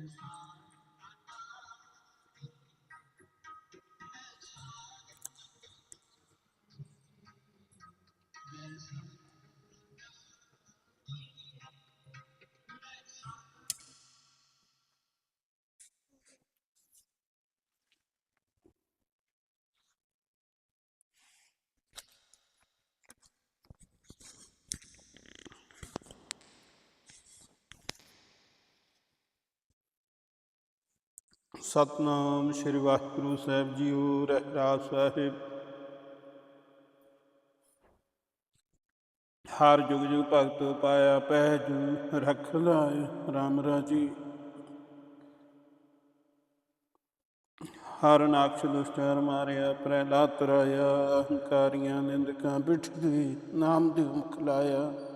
and Satnam ਸ੍ਰੀ ਵਾਹਿਗੁਰੂ ਸਾਹਿਬ ਜੀਓ ਰਹਿਰਾਸ ਸਾਹਿਬ। ਹਰ ਜੁਗ ਜੁਗ ਭਗਤ ਪਾਇਆ ਪਹਿ ਜੂ, ਰਖ ਲਾਇ ਰਾਮ ਰਾਜੀ। ਹਰ ਨਾਕਸ਼ ਦੁਸ਼ਟਰ ਮਾਰਿਆ, ਪ੍ਰਹਿਲਾਦ ਤਰਾਇਆ ਅਹੰਕਾਰੀਆਂ ਨਿੰਦਕਾਂ ਬਿਠ ਗਈ ਨਾਮ ਦੇ ਮੁਖ ਲਾਇਆ।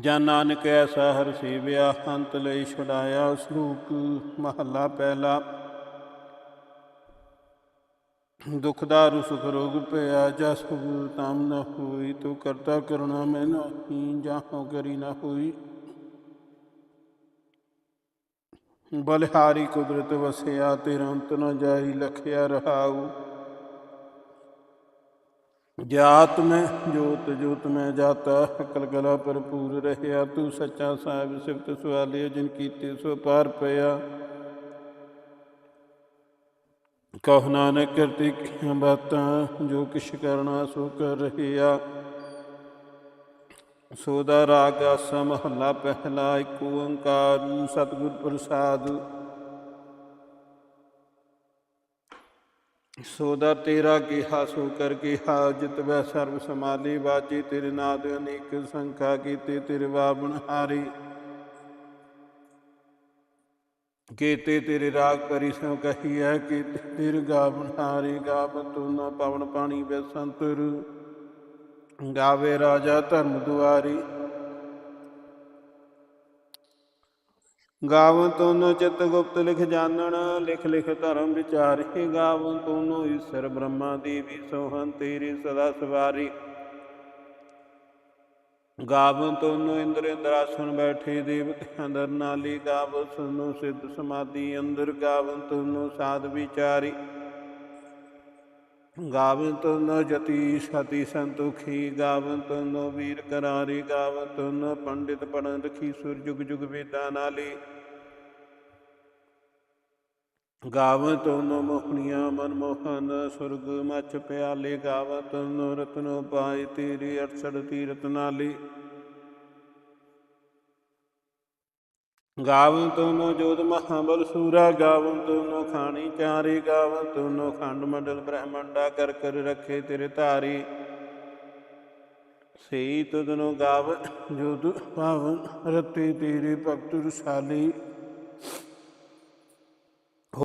ਜਾਂ ਨਾਨਕ ਐਸਾ ਹਰ ਸੇਵਿਆ, ਅੰਤ ਲਈ ਛੁਡਾਇਆ ਸ਼ਲੋਕ ਮਹੱਲਾ ਪਹਿਲਾ। ਦੁਖ ਦਾਰੂ, ਸੁਖ ਰੋਗ ਪਿਆ, ਜਸ ਤਾਮ ਨ ਹੋਈ, ਤੂੰ ਕਰਤਾ ਕਰੁਣਾ ਮੈਂ ਨਹੀਂ, ਜਾਹੋ ਕਰੀ ਨਾ ਹੋਈ। ਬਲਿਹਾਰੀ ਕੁਦਰਤ ਵਸਿਆ, ਤੇਰਾ ਅੰਤ ਨਾ ਜਾਈ, ਲਖਿਆ ਰਹਾਉ। ਜਾਤ ਮੈਂ, ਜੋਤ ਜੋਤ ਮੈਂ ਜਾਤਾ, ਅਕਲ ਭਰਪੂਰ ਰਹਿਆ। ਤੂੰ ਸੱਚਾ ਸਾਹਿਬ ਸਿਫਤ ਸੁਆਲੇ ਜਿਨ ਕੀਤੇ ਸੋ ਪਾਰ ਪਿਆ। ਕਹ ਨਾਨਕ ਕਰਤੀ ਬਾਤਾਂ, ਜੋ ਕਿਛ ਕਰਨਾ ਸੋ ਕਰ ਰਹਿਆ। ਸੋਦਾ ਰਾਗ ਆਸਾ ਮਹੱਲਾ ਪਹਿਲਾ, ਇੱਕ ਓੰਕਾਰ ਸਤਿਗੁਰ ਪ੍ਰਸਾਦ ਸੋਦਾ ਤੇਰਾ ਕਿਹਾ, ਸੋ ਕਰ ਕਿਹਾ, ਜਿਤ ਵੈ ਸਰਬ ਸਮਾਲੀ ਬਾਜੀ ਤੇਰੇ ਨਾਦ ਅਨੇਕ ਸੰਖਾ ਕੀਤੇ, ਤੇਰੇ ਬਾਬਨ ਹਾਰੀ। ਕੀਤੇ ਤੇਰੇ ਰਾਗ ਕਰੀ ਸੋ ਹੈ ਕਿ ਤੇਰੇ ਗਾਵਨ ਹਾਰੀ ਗਾਵ ਤੂੰ ਨਾ ਪਵਨ ਪਾਣੀ ਵੇ ਸੰਤਰ। ਗਾਵੇ ਰਾਜਾ ਧਰਮ ਦੁਆਰੀ ਗਾਵਨ ਤੋਨੋ ਚਿਤ ਗੁਪਤ ਲਿਖ ਜਾਣਨ, ਲਿਖ ਲਿਖ ਧਰਮ ਵਿਚਾਰੇ। ਗਾਵਨ ਤੋਨੋ ਈਸ਼ਰ ਬ੍ਰਹਮਾ ਦੇਵੀ ਸੋਹੰ ਤੇਰੀ ਸਦਾ ਸਵਾਰੀ। ਗਾਵਨ ਤੋਨੋ ਇੰਦਰ ਇੰਦਰਾਸਨ ਬੈਠੇ ਦੇਵਤਿਆਂ ਅੰਦਰ ਨਾਲੀ। ਗਾਵ ਸੁਨੋ ਸਿੱਧ ਸਮਾਧੀ ਅੰਦਰ। ਗਾਵਨ ਤੋਨੋ ਸਾਧ ਵਿਚਾਰੀ। ਗਾਵਨ ਤੋਨੋ ਜਤੀ ਸਤੀ ਸੰਤੁਖੀ ਗਾਵਨ ਤੋਨੋ ਵੀਰ ਕਰਾਰੀ ਗਾਵਨ ਤੋਨੋ ਪੰਡਿਤ ਪੜਨ ਰਖੀ ਸੁਰ ਜੁਗ ਜੁਗ ਵੇਦਾਂ ਨਾਲੀ। ਗਾਵਨ ਤੋਨੋ ਮੋਹਣੀਆਂ ਮਨ ਮੋਹਨ, ਸੁਰਗ ਮਚ ਪਿਆਲੇ ਗਾਵਨ ਤੋਨੋ ਰਤਨੋ ਪਾਈ ਤੇਰੀ 68 ਤੀਰਤ ਨਾਲੀ। ਗਾਵਨ ਤੋਨੋ ਜੋਤ ਮਹਾਬਲ ਸੂਰਾ ਗਾਵਨ ਤੋਨੋ ਖਾਣੀ ਚਾਰੇ ਗਾਵਨ ਤੋਨੋ ਖੰਡ ਮੰਡਲ ਬ੍ਰਹਮੰਡਾ ਕਰ ਕਰ ਰੱਖੇ ਤੇਰੇ ਧਾਰੀ। ਸਈ ਤੁਦਨੋ ਗਾਵ ਜੋਤ ਪਾਵਨ, ਰਤੇ ਤੇਰੇ ਭਗਤ ਰਸਾਲੀ।